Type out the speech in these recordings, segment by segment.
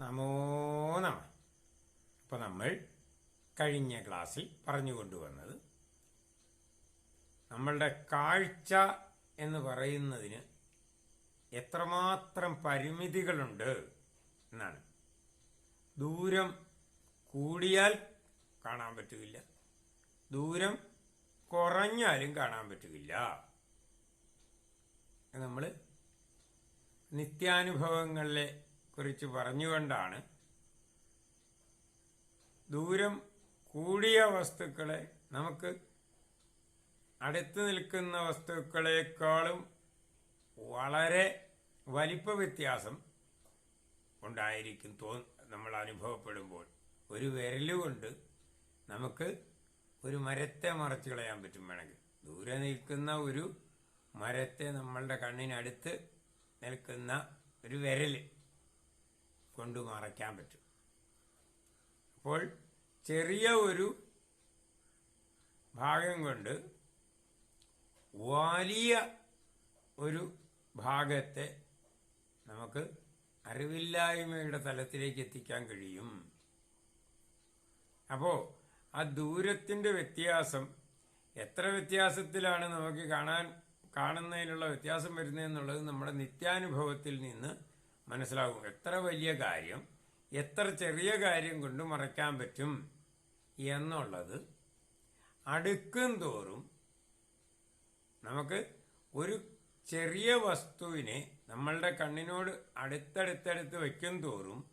നമോ നമ. അപ്പോൾ നമ്മൾ കഴിഞ്ഞ ക്ലാസ്സിൽ പറഞ്ഞുകൊണ്ടുവന്നത് നമ്മളുടെ കാഴ്ച എന്ന് പറയുന്നതിന് എത്രമാത്രം പരിമിതികളുണ്ട് എന്നാണ്. ദൂരം കൂടിയാൽ കാണാൻ പറ്റുകയില്ല. ദൂരം കുറഞ്ഞാലും കാണാൻ പറ്റുകയില്ല. നമ്മൾ നിത്യാനുഭവങ്ങളെ കുറിച്ച് പറഞ്ഞുകൊണ്ടാണ് ദൂരം കൂടിയ വസ്തുക്കളെ നമുക്ക് അടുത്ത് നിൽക്കുന്ന വസ്തുക്കളെക്കാളും വളരെ വലിപ്പ വ്യത്യാസം ഉണ്ടായിരിക്കും തോ നമ്മൾ അനുഭവപ്പെടുമ്പോൾ. ഒരു വിരലുകൊണ്ട് നമുക്ക് ഒരു മരത്തെ മറച്ചു കളയാൻ പറ്റും വേണമെങ്കിൽ. ദൂരെ നിൽക്കുന്ന ഒരു മരത്തെ നമ്മളുടെ കണ്ണിനടുത്ത് നിൽക്കുന്ന ഒരു വിരൽ. കൊണ്ട് മറയ്ക്കാൻ പറ്റും. അപ്പോൾ ചെറിയ ഒരു ഭാഗം കൊണ്ട് വലിയ ഒരു ഭാഗത്തെ നമുക്ക് അറിവില്ലായ്മയുടെ തലത്തിലേക്ക് എത്തിക്കാൻ കഴിയും. അപ്പോൾ ആ ദൂരത്തിന്റെ വ്യത്യാസം എത്ര വ്യത്യാസത്തിലാണ് നമുക്ക് കാണാൻ കാണുന്നതിനുള്ള വ്യത്യാസം വരുന്നതെന്നുള്ളത് നമ്മുടെ നിത്യാനുഭവത്തിൽ നിന്ന് മനസ്സിലാകും. എത്ര വലിയ കാര്യം എത്ര ചെറിയ കാര്യം കൊണ്ട് മറയ്ക്കാൻ പറ്റും എന്നുള്ളത് അടുക്കും തോറും നമുക്ക് ഒരു ചെറിയ വസ്തുവിനെ നമ്മളുടെ കണ്ണിനോട് അടുത്തടുത്തടുത്ത് വയ്ക്കും തോറും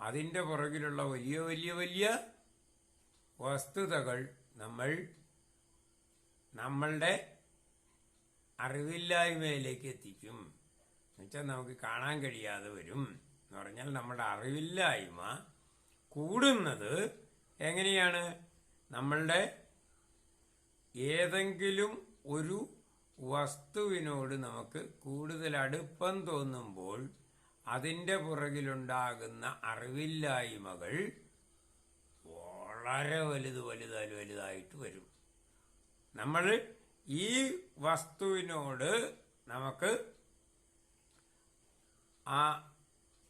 അതിന്റെ പുറകിലുള്ള വലിയ വലിയ വലിയ വസ്തുതകൾ നമ്മൾ നമ്മളുടെ അറിവില്ലായ്മയിലേക്ക് എത്തിക്കും. എന്നുവെച്ചാൽ നമുക്ക് കാണാൻ കഴിയാതെ വരും എന്ന് പറഞ്ഞാൽ നമ്മുടെ അറിവില്ലായ്മ കൂടുന്നത് എങ്ങനെയാണ്? നമ്മളുടെ ഏതെങ്കിലും ഒരു വസ്തുവിനോട് നമുക്ക് കൂടുതൽ അടുപ്പം തോന്നുമ്പോൾ അതിന്റെ പുറകിലുണ്ടാകുന്ന അറിവില്ലായ്മകൾ വളരെ വലുത് വലുതായി വലുതായിട്ട് വരും. നമ്മൾ ഈ വസ്തുവിനോട് നമുക്ക് ആ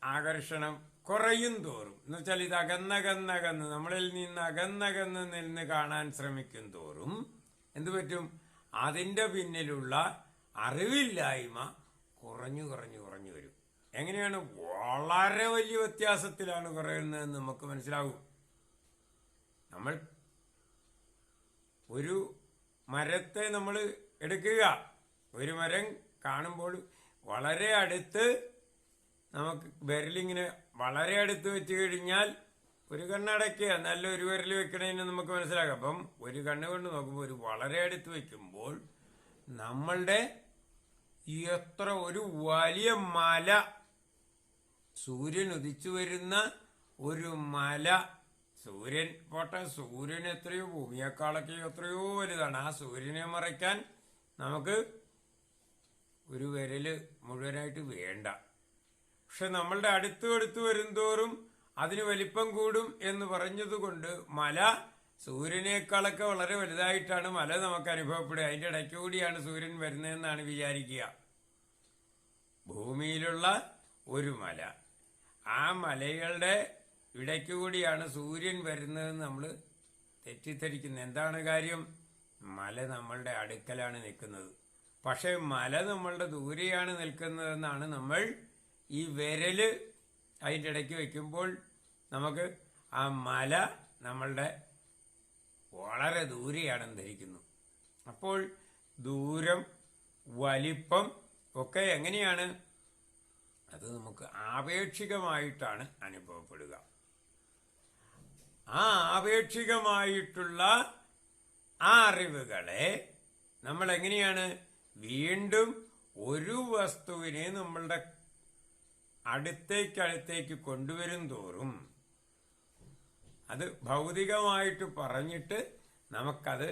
ആകർഷണം കുറയും തോറും. എന്ന് വെച്ചാൽ ഇത് അകന്നകന്നകന്ന് നമ്മളിൽ നിന്ന് അകന്നകന്ന് നിന്ന് കാണാൻ ശ്രമിക്കും തോറും എന്തു പറ്റും? അതിന്റെ പിന്നിലുള്ള അറിവില്ലായ്മ കുറഞ്ഞു കുറഞ്ഞു കുറഞ്ഞു വരും. എങ്ങനെയാണ്? വളരെ വലിയ വ്യത്യാസത്തിലാണ് കുറയുന്നതെന്ന് നമുക്ക് മനസ്സിലാകും നമ്മൾ ഒരു മരത്തെ നമ്മൾ എടുക്കുക. ഒരു മരം കാണുമ്പോൾ വളരെ അടുത്ത് നമുക്ക് വിരലിങ്ങനെ വളരെ അടുത്ത് വെച്ച് കഴിഞ്ഞാൽ ഒരു കണ്ണടയ്ക്കുക നല്ല ഒരു വിരൽ വെക്കണതിന് നമുക്ക് മനസ്സിലാക്കാം. അപ്പം ഒരു കണ്ണ് കൊണ്ട് നോക്കുമ്പോൾ ഒരു വളരെ അടുത്ത് വെക്കുമ്പോൾ നമ്മളുടെ എത്ര ഒരു വലിയ മല സൂര്യൻ ഉദിച്ചു വരുന്ന ഒരു മല. സൂര്യൻ പോട്ടെ സൂര്യൻ എത്രയോ ഭൂമിയേക്കാളൊക്കെ എത്രയോ വലുതാണ്. ആ സൂര്യനെ മറയ്ക്കാൻ നമുക്ക് ഒരു വിരൽ മുഴുവനായിട്ട് വേണ്ട. പക്ഷെ നമ്മളുടെ അടുത്ത് അടുത്ത് വരുംതോറും അതിന് വലിപ്പം കൂടും എന്ന് പറഞ്ഞതുകൊണ്ട് മല സൂര്യനേക്കാളൊക്കെ വളരെ വലുതായിട്ടാണ് മല നമുക്ക് അനുഭവപ്പെടുക. അതിന്റെ ഇടയ്ക്ക് കൂടിയാണ് സൂര്യൻ വരുന്നതെന്നാണ് വിചാരിക്കുക. ഭൂമിയിലുള്ള ഒരു മല. ആ മലകളുടെ ഇടയ്ക്ക് കൂടിയാണ് സൂര്യൻ വരുന്നതെന്ന് നമ്മൾ തെറ്റിദ്ധരിക്കുന്നത്. എന്താണ് കാര്യം? മല നമ്മളുടെ അടുക്കലാണ് നിൽക്കുന്നത്. പക്ഷേ മല നമ്മളുടെ ദൂരെയാണ് നിൽക്കുന്നതെന്നാണ് നമ്മൾ ഈ വിരൽ അതിന്റെ ഇടയ്ക്ക് വയ്ക്കുമ്പോൾ നമുക്ക് ആ മല നമ്മളുടെ വളരെ ദൂരെയാണെന്ന് ധരിക്കുന്നു അപ്പോൾ ദൂരം വലിപ്പം ഒക്കെ എങ്ങനെയാണ്? അത് നമുക്ക് ആപേക്ഷികമായിട്ടാണ് അനുഭവപ്പെടുക. ആ ആപേക്ഷികമായിട്ടുള്ള ആ അറിവുകളെ നമ്മൾ എങ്ങനെയാണ് വീണ്ടും ഒരു വസ്തുവിനെ നമ്മളുടെ അടുത്തേക്ക് അടുത്തേക്ക് കൊണ്ടുവരും തോറും അത് ഭൗതികമായിട്ട് പറഞ്ഞിട്ട് നമുക്കത്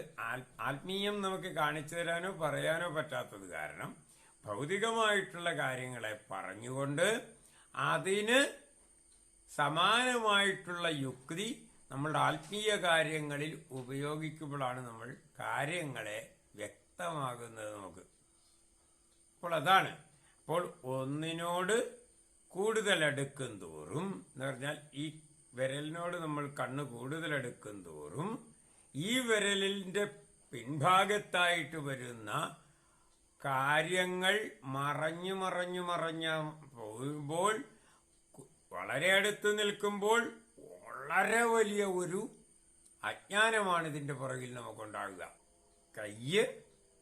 ആത്മീയം നമുക്ക് കാണിച്ചു തരാനോ പറയാനോ പറ്റാത്തത് കാരണം ഭൗതികമായിട്ടുള്ള കാര്യങ്ങളെ പറഞ്ഞുകൊണ്ട് അതിന് സമാനമായിട്ടുള്ള യുക്തി നമ്മളുടെ ആത്മീയ കാര്യങ്ങളിൽ ഉപയോഗിക്കുമ്പോഴാണ് നമ്മൾ കാര്യങ്ങളെ വ്യക്തമാകുന്നത് നമുക്ക്. അപ്പോൾ അതാണ്. അപ്പോൾ ഒന്നിനോട് കൂടുതൽ അടുക്കും തോറും എന്ന് പറഞ്ഞാൽ ഈ വിരലിനോട് നമ്മൾ കണ്ണ് കൂടുതൽ അടുക്കും തോറും ഈ വിരലിന്റെ പിൻഭാഗത്തായിട്ട് വരുന്ന കാര്യങ്ങൾ മറഞ്ഞു മറഞ്ഞു മറഞ്ഞ പോകുമ്പോൾ വളരെ അടുത്ത് നിൽക്കുമ്പോൾ വളരെ വലിയ ഒരു അജ്ഞാനമാണ് ഇതിന്റെ പുറകിൽ നമുക്കുണ്ടാകുക കയ്യ്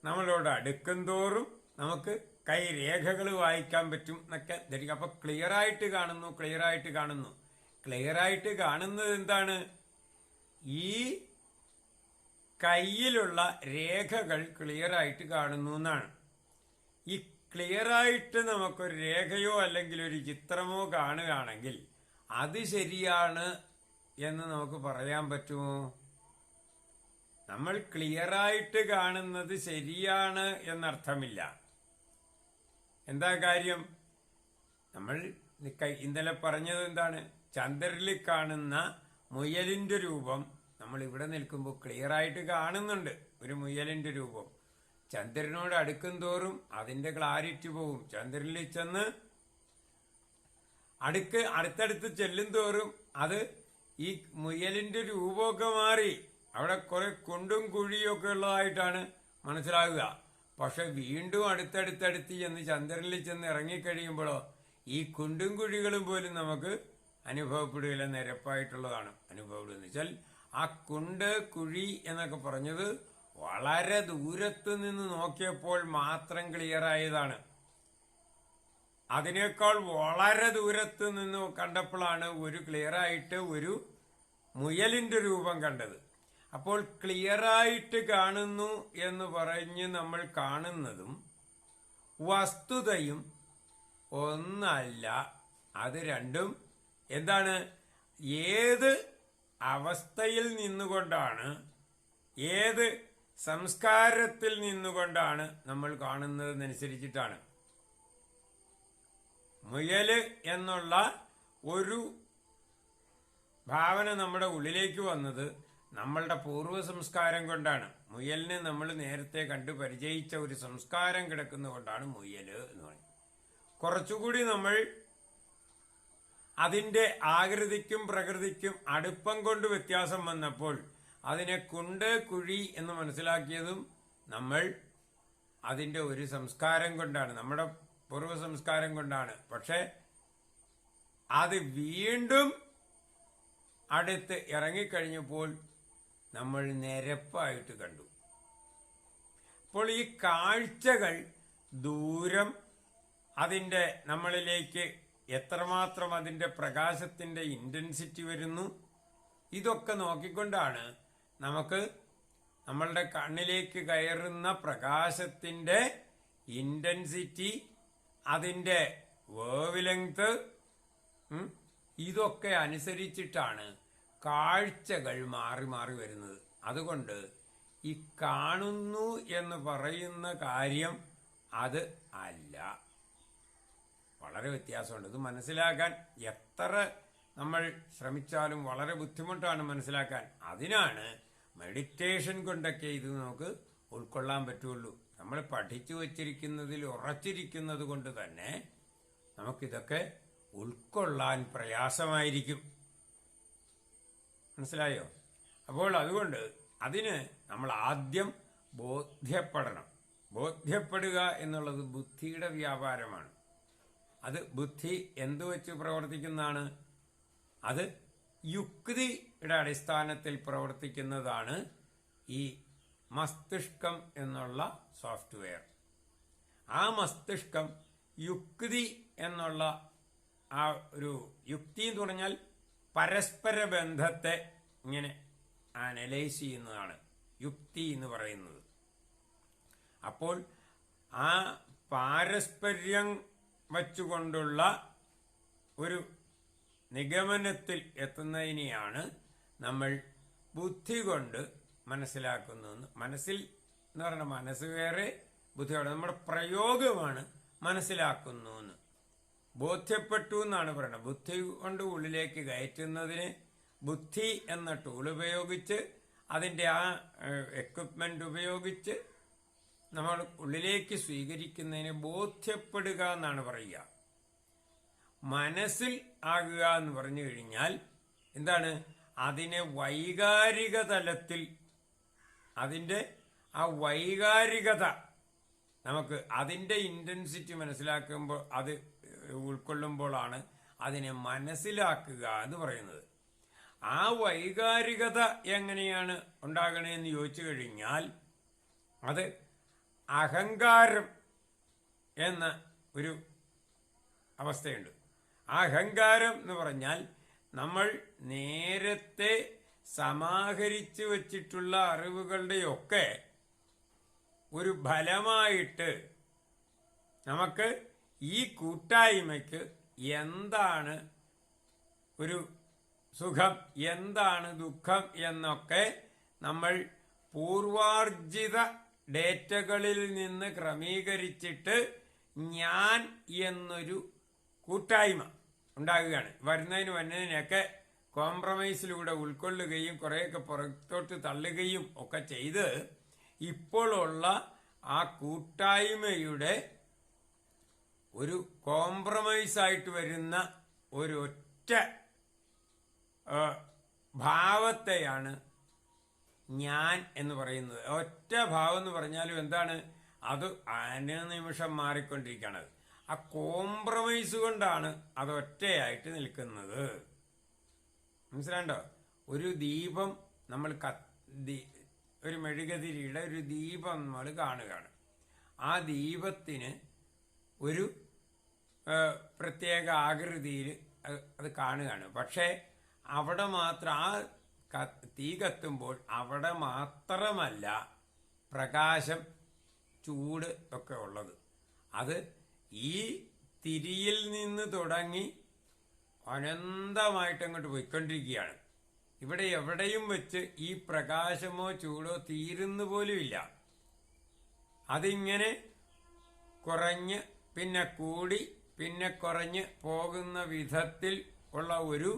നമ്മളോട് അടുക്കും തോറും നമുക്ക് കൈ രേഖകൾ വായിക്കാൻ പറ്റും എന്നൊക്കെ ധരിക്കും. ക്ലിയർ ആയിട്ട് കാണുന്നു ക്ലിയർ ആയിട്ട് കാണുന്നു. ക്ലിയർ ആയിട്ട് കാണുന്നത് എന്താണ്? ഈ കയ്യിലുള്ള രേഖകൾ ക്ലിയർ ആയിട്ട് കാണുന്നു എന്നാണ്. ഈ ക്ലിയർ ആയിട്ട് നമുക്കൊരു രേഖയോ അല്ലെങ്കിൽ ഒരു ചിത്രമോ കാണുകയാണെങ്കിൽ അത് ശരിയാണ് എന്ന് നമുക്ക് പറയാൻ പറ്റുമോ? നമ്മൾ ക്ലിയറായിട്ട് കാണുന്നത് ശരിയാണ് എന്നർത്ഥമില്ല. എന്താ കാര്യം? നമ്മൾ ഇന്നലെ പറഞ്ഞത് എന്താണ്? ചന്ദ്രനിൽ കാണുന്ന മുയലിന്റെ രൂപം നമ്മൾ ഇവിടെ നിൽക്കുമ്പോൾ ക്ലിയറായിട്ട് കാണുന്നുണ്ട്. ഒരു മുയലിന്റെ രൂപം. ചന്ദ്രനോട് അടുക്കും തോറും അതിന്റെ ക്ലാരിറ്റി പോവും. ചന്ദ്രനിൽ ചെന്ന് അടുക്ക് അടുത്തടുത്ത് ചെല്ലും തോറും അത് ഈ മുയലിന്റെ രൂപമൊക്കെ മാറി. അവിടെ കുറെ കുണ്ടും കുഴിയും ഒക്കെ ഉള്ളതായിട്ടാണ് മനസ്സിലാകുക. പക്ഷെ വീണ്ടും അടുത്തടുത്തടുത്ത് ചെന്ന് ചന്ദ്രനിൽ ചെന്ന് ഇറങ്ങിക്കഴിയുമ്പോഴോ ഈ കുണ്ടും കുഴികളും പോലും നമുക്ക് അനുഭവപ്പെടുകയില്ല നിരപ്പായിട്ടുള്ളതാണ് അനുഭവപ്പെടുന്നത് വെച്ചാൽ ആ കുണ്ട് കുഴി എന്നൊക്കെ പറഞ്ഞത് വളരെ ദൂരത്ത് നിന്ന് നോക്കിയപ്പോൾ മാത്രം ക്ലിയർ ആയതാണ്. അതിനേക്കാൾ വളരെ ദൂരത്ത് നിന്ന് കണ്ടപ്പോഴാണ് ഒരു ക്ലിയർ ആയിട്ട് ഒരു മുയലിന്റെ രൂപം കണ്ടത്. അപ്പോൾ ക്ലിയറായിട്ട് കാണുന്നു എന്ന് പറഞ്ഞ് നമ്മൾ കാണുന്നതും വസ്തുതയും ഒന്നല്ല അത് രണ്ടും എന്താണ്? ഏത് അവസ്ഥയിൽ നിന്നുകൊണ്ടാണ് ഏത് സംസ്കാരത്തിൽ നിന്നുകൊണ്ടാണ് നമ്മൾ കാണുന്നതെന്നനുസരിച്ചിട്ടാണ് മുയൽ എന്നുള്ള ഒരു ഭാവന നമ്മുടെ ഉള്ളിലേക്ക് വന്നത് നമ്മളുടെ പൂർവ സംസ്കാരം കൊണ്ടാണ്. മുയലിനെ നമ്മൾ നേരത്തെ കണ്ടു പരിചയിച്ച ഒരു സംസ്കാരം കിടക്കുന്നതുകൊണ്ടാണ് മുയൽ എന്ന് പറയുന്നത്. കുറച്ചുകൂടി നമ്മൾ അതിന്റെ ആകൃതിക്കും പ്രകൃതിക്കും അടുപ്പം കൊണ്ട് വ്യത്യാസം വന്നപ്പോൾ അതിനെ കുണ്ട് കുഴി എന്ന് മനസ്സിലാക്കിയതും നമ്മൾ അതിന്റെ ഒരു സംസ്കാരം കൊണ്ടാണ്. നമ്മുടെ പൂർവ സംസ്കാരം കൊണ്ടാണ്. പക്ഷേ അത് വീണ്ടും അടുത്ത് ഇറങ്ങിക്കഴിഞ്ഞപ്പോൾ നമ്മൾ നിരപ്പായിട്ട് കണ്ടു. അപ്പോൾ ഈ കാഴ്ചകൾ ദൂരം അതിന്റെ നമ്മളിലേക്ക് എത്രമാത്രം അതിന്റെ പ്രകാശത്തിന്റെ ഇന്റൻസിറ്റി വരുന്നു ഇതൊക്കെ നോക്കിക്കൊണ്ടാണ് നമുക്ക് നമ്മളുടെ കണ്ണിലേക്ക് കയറുന്ന പ്രകാശത്തിന്റെ ഇന്റൻസിറ്റി അതിന്റെ വേവ് ലെങ്ത് ഇതൊക്കെ അനുസരിച്ചിട്ടാണ് കാഴ്ചകൾ മാറി മാറി വരുന്നത്. അതുകൊണ്ട് ഈ കാണുന്നു എന്ന് പറയുന്ന കാര്യം അത് അല്ല. വളരെ വ്യത്യാസമുണ്ട്. ഇത് മനസ്സിലാക്കാൻ എത്ര നമ്മൾ ശ്രമിച്ചാലും വളരെ ബുദ്ധിമുട്ടാണ് മനസ്സിലാക്കാൻ. അതിനാണ് മെഡിറ്റേഷൻ കൊണ്ടൊക്കെ ഇത് നമുക്ക് ഉൾക്കൊള്ളാൻ പറ്റുള്ളൂ. നമ്മൾ പഠിച്ചു വച്ചിരിക്കുന്നതിൽ ഉറച്ചിരിക്കുന്നത് കൊണ്ട് തന്നെ നമുക്കിതൊക്കെ ഉൾക്കൊള്ളാൻ പ്രയാസമായിരിക്കും. മനസ്സിലായോ? അപ്പോൾ അതുകൊണ്ട് അതിന് നമ്മൾ ആദ്യം ബോധ്യപ്പെടണം. ബോധ്യപ്പെടുക എന്നുള്ളത് ബുദ്ധിയുടെ വ്യാപാരമാണ്. അത് ബുദ്ധി എന്തു വെച്ച് പ്രവർത്തിക്കുന്നതാണ്? അത് യുക്തിയുടെ അടിസ്ഥാനത്തിൽ പ്രവർത്തിക്കുന്നതാണ് ഈ മസ്തിഷ്കം എന്നുള്ള സോഫ്റ്റ്വെയർ. ആ മസ്തിഷ്കം യുക്തി എന്നുള്ള ആ ഒരു യുക്തി എന്ന് പറഞ്ഞാൽ പരസ്പര ബന്ധത്തെ ഇങ്ങനെ അനലൈസ് ചെയ്യുന്നതാണ് യുക്തി എന്ന് പറയുന്നത്. അപ്പോൾ ആ പാരസ്പര്യം വച്ചുകൊണ്ടുള്ള ഒരു നിഗമനത്തിൽ എത്തുന്നതിനെയാണ് നമ്മൾ ബുദ്ധി കൊണ്ട് മനസ്സിലാക്കുന്നതെന്ന്. മനസ്സിൽ എന്ന് പറയുന്ന മനസ്സ് വേറെ ബുദ്ധിയോടെ. നമ്മുടെ പ്രയോഗമാണ് മനസ്സിലാക്കുന്നു എന്ന് ബോധ്യപ്പെട്ടു എന്നാണ് പറയുന്നത്. ബുദ്ധി കൊണ്ട് ഉള്ളിലേക്ക് കയറ്റുന്നതിന് ബുദ്ധി എന്ന ടൂൾ ഉപയോഗിച്ച് അതിന്റെ ആ എക്വിപ്മെന്റ് ഉപയോഗിച്ച് നമ്മൾ ഉള്ളിലേക്ക് സ്വീകരിക്കുന്നതിന് ബോധ്യപ്പെടുക എന്നാണ് പറയുക. മനസ്സിൽ ആകുക എന്ന് പറഞ്ഞു കഴിഞ്ഞാൽ എന്താണ്? അതിനെ വൈകാരിക തലത്തിൽ അതിന്റെ ആ വൈകാരികത നമുക്ക് അതിന്റെ ഇന്റൻസിറ്റി മനസ്സിലാക്കുമ്പോൾ അത് ഉൾക്കൊള്ളുമ്പോഴാണ് അതിനെ മനസ്സിലാക്കുക എന്ന് പറയുന്നത്. ആ വൈകാരികത എങ്ങനെയാണ് ഉണ്ടാകണേന്ന് ചോദിച്ചു കഴിഞ്ഞാൽ അത് അഹങ്കാരം എന്ന ഒരു അവസ്ഥയുണ്ട്. അഹങ്കാരം എന്ന് പറഞ്ഞാൽ നമ്മൾ നേരത്തെ സമാഹരിച്ചു വച്ചിട്ടുള്ള അറിവുകളുടെയൊക്കെ ഒരു ഫലമായിട്ട് നമുക്ക് ഈ കൂട്ടായ്മയ്ക്ക് എന്താണ് ഒരു സുഖം എന്താണ് ദുഃഖം എന്നൊക്കെ നമ്മൾ പൂർവാർജിത ഡേറ്റകളിൽ നിന്ന് ക്രമീകരിച്ചിട്ട് ഞാൻ എന്നൊരു കൂട്ടായ്മ ഉണ്ടാകുകയാണ്. വരുന്നതിന് വരുന്നതിനൊക്കെ കോംപ്രമൈസിലൂടെ ഉൾക്കൊള്ളുകയും കുറേയൊക്കെ പുറത്തോട്ട് തള്ളുകയും ഒക്കെ ചെയ്ത് ഇപ്പോഴുള്ള ആ കൂട്ടായ്മയുടെ ഒരു കോംപ്രമൈസ് ആയിട്ട് വരുന്ന ഒറ്റ ഭാവത്തെയാണ് ഞാൻ എന്ന് പറയുന്നത്. ഒറ്റ ഭാവം എന്ന് പറഞ്ഞാലും എന്താണ്? അത് അനുനിമിഷം മാറിക്കൊണ്ടിരിക്കുകയാണ്. ആ കോംപ്രമൈസ് കൊണ്ടാണ് അത് ഒറ്റയായിട്ട് നിൽക്കുന്നത്. മനസ്സിലാണ്ടോ ഒരു ദീപം നമ്മൾ ഒരു മെഴുകതിരിയുടെ ഒരു ദീപം നമ്മൾ കാണുകയാണ്. ആ ദീപത്തിന് ഒരു പ്രത്യേക ആകൃതിയിൽ അത് കാണുകയാണ്. പക്ഷേ അവിടെ മാത്രം ആ തീ കത്തുമ്പോൾ അവിടെ മാത്രമല്ല പ്രകാശം ചൂട് ഒക്കെ ഉള്ളത്. അത് ഈ തിരിയിൽ നിന്ന് തുടങ്ങി അനന്തമായിട്ട് അങ്ങോട്ട് പോയിക്കൊണ്ടിരിക്കുകയാണ്. ഇവിടെ എവിടെയും വെച്ച് ഈ പ്രകാശമോ ചൂടോ തീരുന്നു പോലുമില്ല അതിങ്ങനെ കുറഞ്ഞ് പിന്നെ കൂടി പിന്നെ കുറഞ്ഞ് പോകുന്ന വിധത്തിൽ ഉള്ള ഒരു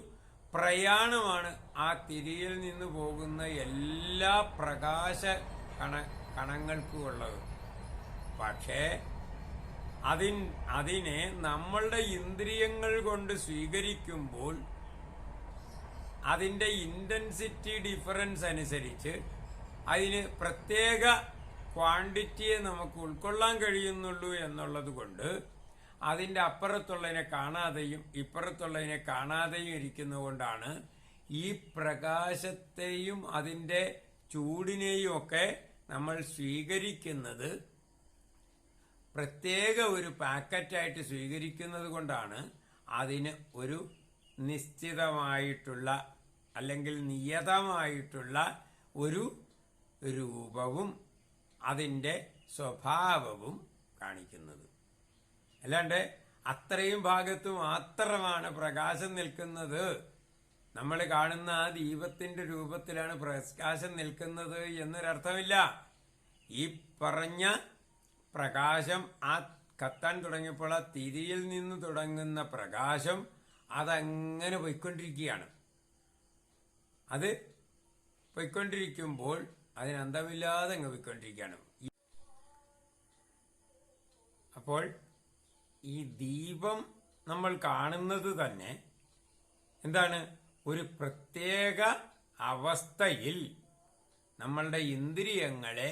പ്രയാണമാണ് ആ തിരിയിൽ നിന്ന് പോകുന്ന എല്ലാ പ്രകാശ കണ കണങ്ങൾക്കും ഉള്ളത്. പക്ഷേ അതിൻ അതിനെ നമ്മളുടെ ഇന്ദ്രിയങ്ങൾ കൊണ്ട് സ്വീകരിക്കുമ്പോൾ അതിന്റെ ഇന്റൻസിറ്റി ഡിഫറൻസ് അനുസരിച്ച് അതിന് പ്രത്യേക ക്വാണ്ടിറ്റിയെ നമുക്ക് ഉൾക്കൊള്ളാൻ കഴിയുന്നുള്ളൂ എന്നുള്ളത് കൊണ്ട് അതിന്റെ അപ്പുറത്തുള്ളതിനെ കാണാതെയും ഇപ്പുറത്തുള്ളതിനെ കാണാതെയും ഇരിക്കുന്നതുകൊണ്ടാണ് ഈ പ്രകാശത്തെയും അതിന്റെ ചൂടിനെയും ഒക്കെ നമ്മൾ സ്വീകരിക്കുന്നത് പ്രത്യേക ഒരു പാക്കറ്റായിട്ട് സ്വീകരിക്കുന്നത് കൊണ്ടാണ് അതിന് ഒരു നിശ്ചിതമായിട്ടുള്ള അല്ലെങ്കിൽ നിയതമായിട്ടുള്ള ഒരു രൂപവും അതിന്റെ സ്വഭാവവും കാണിക്കുന്നത്. അല്ലാണ്ട് അത്രയും ഭാഗത്ത് മാത്രമാണ് പ്രകാശം നിൽക്കുന്നത്. നമ്മൾ കാണുന്ന ആ ദീപത്തിന്റെ രൂപത്തിലാണ് പ്രകാശം നിൽക്കുന്നത് എന്നൊരർത്ഥമില്ല. ഈ പറഞ്ഞ പ്രകാശം ആ കത്താൻ തുടങ്ങിയപ്പോൾ ആ തിരിയിൽ നിന്ന് തുടങ്ങുന്ന പ്രകാശം അതങ്ങനെ പോയിക്കൊണ്ടിരിക്കുകയാണ്. അത് പോയിക്കൊണ്ടിരിക്കുമ്പോൾ അതിന് അന്തമില്ലാതെ അങ്ങ് പോയിക്കൊണ്ടിരിക്കുകയാണ്. അപ്പോൾ ഈ ദീപം നമ്മൾ കാണുന്നത് തന്നെ എന്താണ്? ഒരു പ്രത്യേക അവസ്ഥയിൽ നമ്മളുടെ ഇന്ദ്രിയങ്ങളെ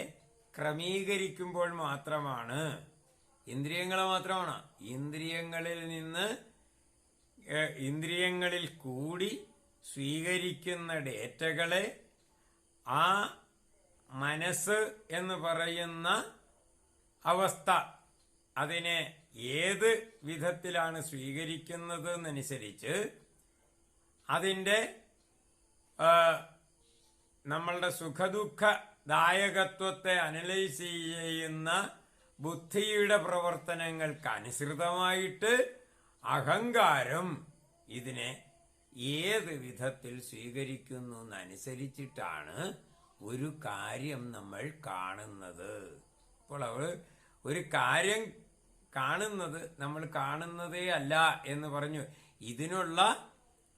ക്രമീകരിക്കുമ്പോൾ മാത്രമാണ്. ഇന്ദ്രിയങ്ങളെ മാത്രമാണ്. ഇന്ദ്രിയങ്ങളിൽ നിന്ന് ഇന്ദ്രിയങ്ങളിൽ കൂടി സ്വീകരിക്കുന്ന ഡേറ്റകളെ ആ മനസ്സ് എന്ന് പറയുന്ന അവസ്ഥ അതിനെ ഏത് വിധത്തിലാണ് സ്വീകരിക്കുന്നത് എന്നനുസരിച്ച് അതിന്റെ നമ്മളുടെ സുഖദുഃഖ ദായകത്വത്തെ അനലൈസ് ചെയ്യുന്ന ബുദ്ധിയുടെ പ്രവർത്തനങ്ങൾക്ക് അനുസൃതമായിട്ട് അഹങ്കാരം ഇതിനെ ഏത് വിധത്തിൽ സ്വീകരിക്കുന്നു എന്നനുസരിച്ചിട്ടാണ് ഒരു കാര്യം നമ്മൾ കാണുന്നത്. അപ്പോൾ അവൾ ഒരു കാര്യം കാണുന്നത് നമ്മൾ കാണുന്നതേ അല്ല എന്ന് പറഞ്ഞു. ഇതിനുള്ള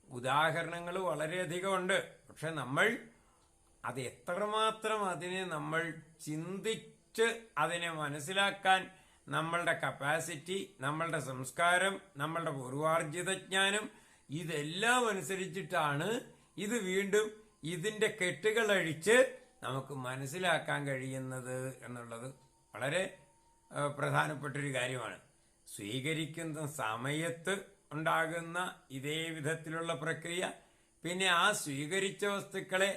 ഉദാഹരണങ്ങൾ വളരെയധികം ഉണ്ട്. പക്ഷെ നമ്മൾ അത് എത്രമാത്രം അതിനെ നമ്മൾ ചിന്തിച്ച് അതിനെ മനസ്സിലാക്കാൻ നമ്മളുടെ കപ്പാസിറ്റി നമ്മളുടെ സംസ്കാരം നമ്മളുടെ പൂർവാർജിത ജ്ഞാനം ഇതെല്ലാം അനുസരിച്ചിട്ടാണ് ഇത് വീണ്ടും ഇതിന്റെ കെട്ടുകൾ അഴിച്ച് നമുക്ക് മനസ്സിലാക്കാൻ കഴിയുന്നത് എന്നുള്ളത്. വളരെ പ്രധാനപ്പെട്ടൊരു കാര്യമാണ്. സ്വീകരിക്കുന്ന സമയത്ത് ഉണ്ടാകുന്ന ഇതേ വിധത്തിലുള്ള പ്രക്രിയ പിന്നെ ആ സ്വീകരിച്ച വസ്തുക്കളെ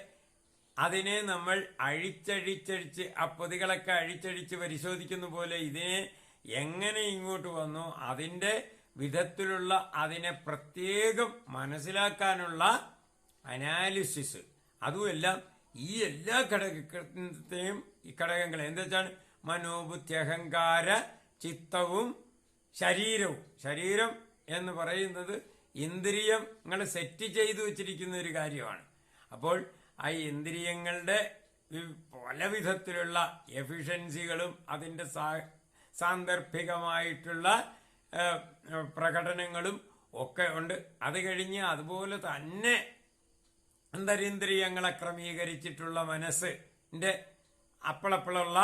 അതിനെ നമ്മൾ അഴിച്ചഴിച്ചഴിച്ച് ആ പൊതികളൊക്കെ അഴിച്ചഴിച്ച് പരിശോധിക്കുന്ന പോലെ ഇതിനെ എങ്ങനെ ഇങ്ങോട്ട് വന്നു അതിന്റെ വിധത്തിലുള്ള അതിനെ പ്രത്യേകം മനസ്സിലാക്കാനുള്ള അനാലിസിസ്. അതുമെല്ലാം ഈ എല്ലാ ഘടകത്തെയും ഈ ഘടകങ്ങളെ എന്താ വെച്ചാൽ മനോബുദ്ധി അഹങ്കാര ചിത്തവും ശരീരവും. ശരീരം എന്ന് പറയുന്നത് ഇന്ദ്രിയങ്ങൾ സെറ്റ് ചെയ്തു വച്ചിരിക്കുന്ന ഒരു കാര്യമാണ്. അപ്പോൾ ആ ഇന്ദ്രിയങ്ങളുടെ പല വിധത്തിലുള്ള എഫിഷ്യൻസികളും അതിന്റെ സാന്ദർഭികമായിട്ടുള്ള പ്രകടനങ്ങളും ഒക്കെ ഉണ്ട്. അത് കഴിഞ്ഞ് അതുപോലെ തന്നെ അന്തരീന്ദ്രിയങ്ങളെ ക്രമീകരിച്ചിട്ടുള്ള മനസ്സിന്റെ അപ്പളപ്പളുള്ള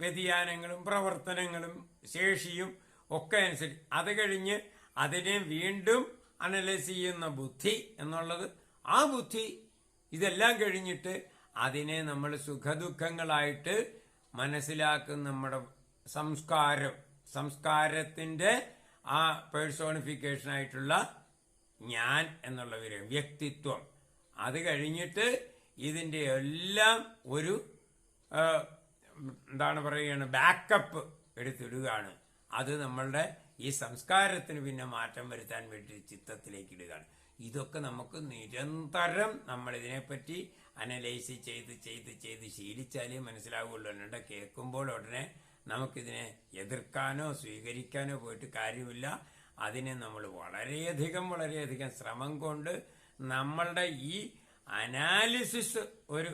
വ്യതിയാനങ്ങളും പ്രവർത്തനങ്ങളും ശേഷിയും ഒക്കെ അനുസരിച്ച് അത് കഴിഞ്ഞ് അതിനെ വീണ്ടും അനലൈസ് ചെയ്യുന്ന ബുദ്ധി എന്നുള്ളത് ആ ബുദ്ധി ഇതെല്ലാം കഴിഞ്ഞിട്ട് അതിനെ നമ്മൾ സുഖദുഃഖങ്ങളായിട്ട് മനസ്സിലാക്കുന്ന നമ്മുടെ സംസ്കാരം സംസ്കാരത്തിന്റെ ആ പേഴ്സോണിഫിക്കേഷൻ ആയിട്ടുള്ള ഞാൻ എന്നുള്ള വിവരം വ്യക്തിത്വം. അത് കഴിഞ്ഞിട്ട് ഇതിന്റെ എല്ലാം ഒരു എന്താണ് പറയുകയാണ് ബാക്കപ്പ് എടുത്തിടുകയാണ്. അത് നമ്മളുടെ ഈ സംസ്കാരത്തിന് പിന്നെ മാറ്റം വരുത്താൻ വേണ്ടി ചിത്തത്തിലേക്ക് ഇടുകയാണ്. ഇതൊക്കെ നമുക്ക് നിരന്തരം നമ്മളിതിനെപ്പറ്റി അനലൈസ് ചെയ്ത് ചെയ്ത് ചെയ്ത് ശീലിച്ചാലേ മനസ്സിലാവുകയുള്ളൂ. അല്ലാണ്ട് കേൾക്കുമ്പോൾ ഉടനെ നമുക്കിതിനെ എതിർക്കാനോ സ്വീകരിക്കാനോ പോയിട്ട് കാര്യമില്ല. അതിനെ നമ്മൾ വളരെയധികം വളരെയധികം ശ്രമം കൊണ്ട് നമ്മളുടെ ഈ അനാലിസിസ് ഒരു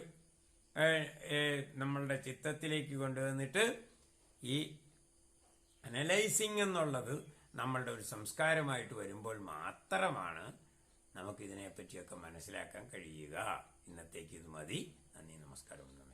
നമ്മളുടെ ചിത്തത്തിലേക്ക് കൊണ്ടുവന്നിട്ട് ഈ അനലൈസിങ് എന്നുള്ളത് നമ്മളുടെ ഒരു സംസ്കാരമായിട്ട് വരുമ്പോൾ മാത്രമാണ് നമുക്കിതിനെപ്പറ്റിയൊക്കെ മനസ്സിലാക്കാൻ കഴിയുക. ഇന്നത്തേക്ക് ഇത് മതി. നന്ദി നമസ്കാരം. നമ